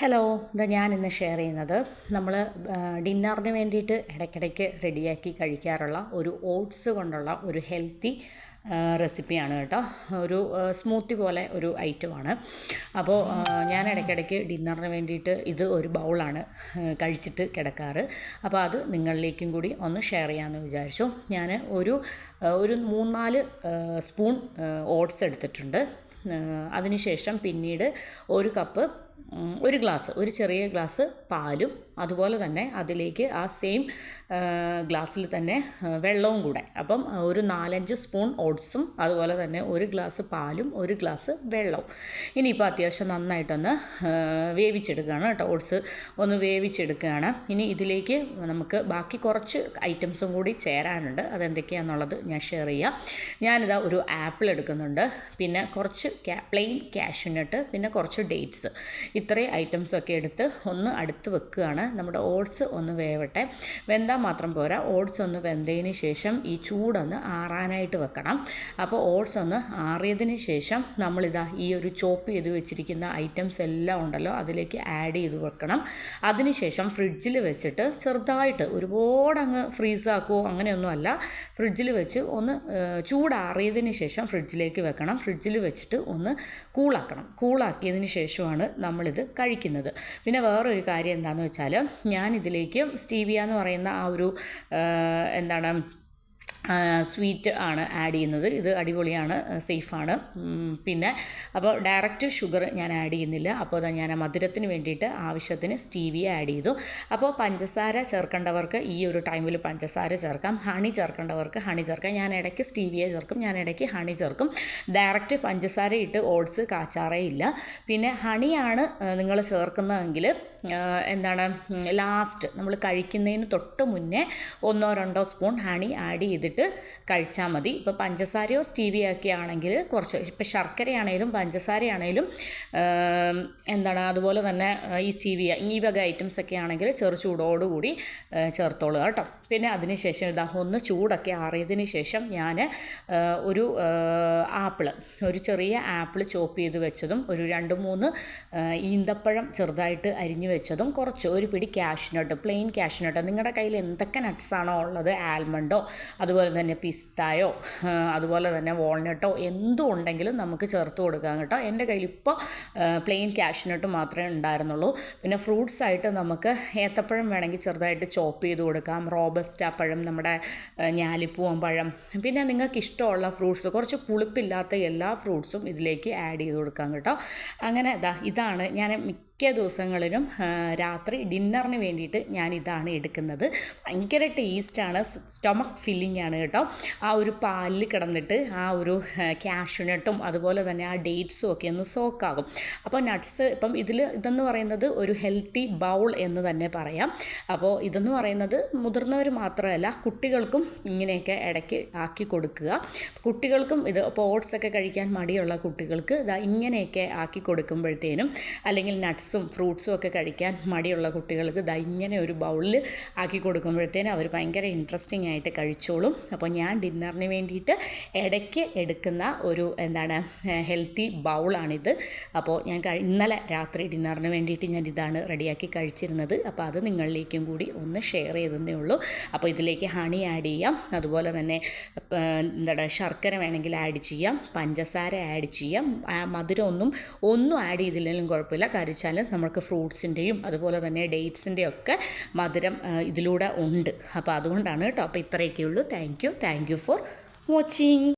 Hello ഇതാ ഞാൻ ഇന്ന് ഷെയർ ചെയ്യുന്നത് നമ്മൾ ഡിന്നറിന് വേണ്ടിയിട്ട് ഇടയ്ക്കിടയ്ക്ക് റെഡിയാക്കി കഴിക്കാറുള്ള ഒരു ഓട്സ് കൊണ്ടുള്ള ഒരു ഹെൽത്തി റെസിപ്പിയാണ് കേട്ടോ. ഒരു സ്മൂത്തി പോലെ ഒരു ഐറ്റമാണ് അപ്പോൾ ഞാൻ ഇടയ്ക്കിടയ്ക്ക് ഡിന്നറിന് വേണ്ടിയിട്ട് ഇത് ഒരു ബൗളാണ് കഴിച്ചിട്ട് കിടക്കാറ്. അപ്പോൾ അത് നിങ്ങളിലേക്കും കൂടി ഒന്ന് ഷെയർ ചെയ്യാമെന്ന് വിചാരിച്ചു. ഞാൻ ഒരു ഒരു മൂന്നാൽ സ്പൂൺ ഓട്സ് എടുത്തിട്ടുണ്ട്. അതിനുശേഷം പിന്നീട് ഒരു കപ്പ് ഒരു ഗ്ലാസ് ഒരു ചെറിയ ഗ്ലാസ് പാലും അതുപോലെ തന്നെ അതിലേക്ക് ആ സെയിം ഗ്ലാസ്സിൽ തന്നെ വെള്ളവും കൂടെ. അപ്പം ഒരു നാലഞ്ച് സ്പൂൺ ഓട്സും അതുപോലെ തന്നെ ഒരു ഗ്ലാസ് പാലും ഒരു ഗ്ലാസ് വെള്ളവും. ഇനിയിപ്പോൾ അത്യാവശ്യം നന്നായിട്ടൊന്ന് വേവിച്ചെടുക്കുകയാണ് കേട്ടോ ഓട്സ് ഒന്ന് വേവിച്ചെടുക്കുകയാണ്. ഇനി ഇതിലേക്ക് നമുക്ക് ബാക്കി കുറച്ച് ഐറ്റംസും കൂടി ചേരാനുണ്ട്. അതെന്തൊക്കെയാണെന്നുള്ളത് ഞാൻ ഷെയർ ചെയ്യാം. ഞാനിതാ ഒരു ആപ്പിൾ എടുക്കുന്നുണ്ട്. പിന്നെ കുറച്ച് പ്ലെയിൻ കാഷ്യൂനട്ട് പിന്നെ കുറച്ച് ഡേറ്റ്സ് ഇത്രയും ഐറ്റംസൊക്കെ എടുത്ത് ഒന്ന് അടുത്ത് വെക്കുകയാണ്. നമ്മുടെ ഓട്സ് ഒന്ന് വേവട്ടെ. വെന്താൽ മാത്രം പോരാ. ഓട്സ് ഒന്ന് വെന്തതിന് ശേഷം ഈ ചൂടൊന്ന് ആറാനായിട്ട് വെക്കണം. അപ്പോൾ ഓട്സ് ഒന്ന് ആറിയതിന് ശേഷം നമ്മളിതാ ഈ ഒരു ചോപ്പ് ചെയ്ത് വെച്ചിരിക്കുന്ന ഐറ്റംസ് എല്ലാം ഉണ്ടല്ലോ അതിലേക്ക് ആഡ് ചെയ്ത് വെക്കണം. അതിനുശേഷം ഫ്രിഡ്ജിൽ വെച്ചിട്ട് ചെറുതായിട്ട് ഒരുപാട് അങ്ങ് ഫ്രീസാക്കുമോ അങ്ങനെയൊന്നുമല്ല ഫ്രിഡ്ജിൽ വെച്ച് ഒന്ന് ചൂടാറിയതിന് ശേഷം ഫ്രിഡ്ജിലേക്ക് വെക്കണം. ഫ്രിഡ്ജിൽ വെച്ചിട്ട് ഒന്ന് കൂളാക്കണം കൂളാക്കിയതിന് ശേഷമാണ് നമ്മളിത് കഴിക്കുന്നത്. പിന്നെ വേറൊരു കാര്യം എന്താണെന്ന് വെച്ചാൽ ഞാൻ ഇതിലേക്ക് സ്റ്റീവിയ എന്ന് പറയുന്ന ആ ഒരു എന്താണ് സ്വീറ്റ് ആണ് ആഡ് ചെയ്യുന്നത്. ഇത് അടിപൊളിയാണ് സേഫാണ് പിന്നെ അപ്പോൾ ഡയറക്റ്റ് ഷുഗർ ഞാൻ ആഡ് ചെയ്യുന്നില്ല. അപ്പോൾ ഞാൻ മധുരത്തിന് വേണ്ടിയിട്ട് ആവശ്യത്തിന് സ്റ്റീവിയ ആഡ് ചെയ്തു. അപ്പോൾ പഞ്ചസാര ചേർക്കേണ്ടവർക്ക് ഈ ഒരു ടൈമിൽ പഞ്ചസാര ചേർക്കാം. ഹണി ചേർക്കേണ്ടവർക്ക് ഹണി ചേർക്കാം. ഞാൻ ഇടയ്ക്ക് സ്റ്റീവിയ ചേർക്കും. ഞാൻ ഇടയ്ക്ക് ഹണി ചേർക്കും. ഡയറക്റ്റ് പഞ്ചസാര ഇട്ട് ഓട്സ് കാച്ചാറേ ഇല്ല പിന്നെ ഹണിയാണ് നിങ്ങൾ ചേർക്കുന്നതെങ്കിൽ എന്താണ് ലാസ്റ്റ് നമ്മൾ കഴിക്കുന്നതിന് തൊട്ട് മുന്നേ ഒന്നോ രണ്ടോ സ്പൂൺ ഹണി ആഡ് ചെയ്തിട്ട് കഴിച്ചാൽ മതി. ഇപ്പോൾ പഞ്ചസാരയോ സ്റ്റീവിയൊക്കെ ആണെങ്കിൽ കുറച്ച് ഇപ്പോൾ ശർക്കരയാണേലും പഞ്ചസാരയാണേലും എന്താണ് അതുപോലെ തന്നെ ഈ സ്റ്റീവിയ ഈ വക ഐറ്റംസ് ഒക്കെ ആണെങ്കിൽ ചെറു ചൂടോടുകൂടി ചേർത്തോളുക കേട്ടോ. പിന്നെ അതിന് ശേഷം ഇതാ ഒന്ന് ചൂടൊക്കെ ആറിയതിന് ശേഷം ഞാൻ ഒരു ആപ്പിൾ ഒരു ചെറിയ ആപ്പിൾ ചോപ്പ് ചെയ്ത് വെച്ചതും ഒരു രണ്ട് മൂന്ന് ഈന്തപ്പഴം ചെറുതായിട്ട് അരിഞ്ഞു വെച്ചതും കുറച്ച് ഒരു പിടി ക്യാഷ്നട്ട് പ്ലെയിൻ ക്യാഷ്നട്ട് നിങ്ങളുടെ കയ്യിൽ എന്തൊക്കെ നട്ട്സാണോ ഉള്ളത്? ആൽമണ്ടോ? അതുപോലെ തന്നെ പിസ്തയോ അതുപോലെ തന്നെ വാൾനട്ടോ എന്തും ഉണ്ടെങ്കിലും നമുക്ക് ചേർത്ത് കൊടുക്കാം കേട്ടോ. എന്റെ കയ്യിൽ ഇപ്പോൾ പ്ലെയിൻ ക്യാഷ്നട്ട് മാത്രമേ ഉണ്ടായിരുന്നുള്ളൂ. പിന്നെ ഫ്രൂട്ട്സ് ആയിട്ട് നമുക്ക് ഏത്തപ്പഴം വേണമെങ്കിൽ ചെറുതായിട്ട് ചോപ്പ് ചെയ്ത് കൊടുക്കാം. റോബസ്റ്റ പഴം നമ്മുടെ ഞാലിപ്പൂവൻ പഴം. പിന്നെ നിങ്ങൾക്ക് ഇഷ്ടമുള്ള ഫ്രൂട്ട്സ് കുറച്ച് പുളിപ്പില്ലാത്ത എല്ലാ ഫ്രൂട്ട്സും ഇതിലേക്ക് ആഡ് ചെയ്ത് കൊടുക്കാം കേട്ടോ. അങ്ങനെ ഇതാ ഇതാണ് ഞാൻ മിക്ക ദിവസങ്ങളിലും രാത്രി ഡിന്നറിന് വേണ്ടിയിട്ട് ഞാൻ ഇതാണ് എടുക്കുന്നത്. ഭയങ്കര ടേസ്റ്റാണ് സ്റ്റൊമക്ക് ഫില്ലിംഗ് ആണ് കേട്ടോ. ആ ഒരു പാലിൽ കിടന്നിട്ട് ആ ഒരു ക്യാഷ്യൂനട്ടും അതുപോലെ തന്നെ ആ ഡേറ്റ്സും ഒക്കെ ഒന്ന് സോക്കാകും അപ്പോൾ നട്ട്സ് ഇപ്പം ഇതിൽ ഇതെന്ന് പറയുന്നത് ഒരു ഹെൽത്തി ബൗൾ എന്ന് തന്നെ പറയാം. അപ്പോൾ ഇതെന്ന് പറയുന്നത് മുതിർന്നവർ മാത്രമല്ല കുട്ടികൾക്കും ഇങ്ങനെയൊക്കെ ഇടയ്ക്ക് ആക്കി കൊടുക്കുക. കുട്ടികൾക്കും ഇത് ഇപ്പോൾ ഓട്സ് ഒക്കെ കഴിക്കാൻ മടിയുള്ള കുട്ടികൾക്ക് ഇതാ ഇങ്ങനെയൊക്കെ ആക്കി കൊടുക്കുമ്പോഴത്തേനും അല്ലെങ്കിൽ നട്ട്സ് നട്ട്സും ഫ്രൂട്ട്സും ഒക്കെ കഴിക്കാൻ മടിയുള്ള കുട്ടികൾക്ക് ദാ ഇങ്ങനെ ഒരു ബൗളിൽ ആക്കി കൊടുക്കുമ്പോഴത്തേനും അവർ ഭയങ്കര ഇൻട്രസ്റ്റിംഗ് ആയിട്ട് കഴിച്ചോളും. അപ്പോൾ ഞാൻ ഡിന്നറിന് വേണ്ടിയിട്ട് ഇടയ്ക്ക് എടുക്കുന്ന ഒരു എന്താണ് ഹെൽത്തി ബൗളാണിത്. അപ്പോൾ ഞാൻ ഇന്നലെ രാത്രി ഡിന്നറിന് വേണ്ടിയിട്ട് ഞാൻ ഇതാണ് റെഡിയാക്കി കഴിച്ചിരുന്നത്. അപ്പോൾ അത് നിങ്ങളിലേക്കും കൂടി ഒന്ന് ഷെയർ ചെയ്തതേ ഉള്ളൂ. അപ്പോൾ ഇതിലേക്ക് ഹണി ആഡ് ചെയ്യാം. അതുപോലെ തന്നെ എന്താണ് ശർക്കര വേണമെങ്കിൽ ആഡ് ചെയ്യാം. പഞ്ചസാര ആഡ് ചെയ്യാം. മധുരം ഒന്നും ഒന്നും ആഡ് ചെയ്തില്ലെങ്കിലും കുഴപ്പമില്ല. കരിച്ചാൽ നമുക്ക് ഫ്രൂട്ട്സിന്റെയും അതുപോലെ തന്നെ ഡേറ്റ്സിന്റെയും ഒക്കെ മധുരം ഇതിലൂടെ ഉണ്ട്. അപ്പോൾ അതുകൊണ്ടാണ് കേട്ടോ. അപ്പോൾ ഇത്രയൊക്കെ ഉള്ളൂ thank you. Thank you for watching.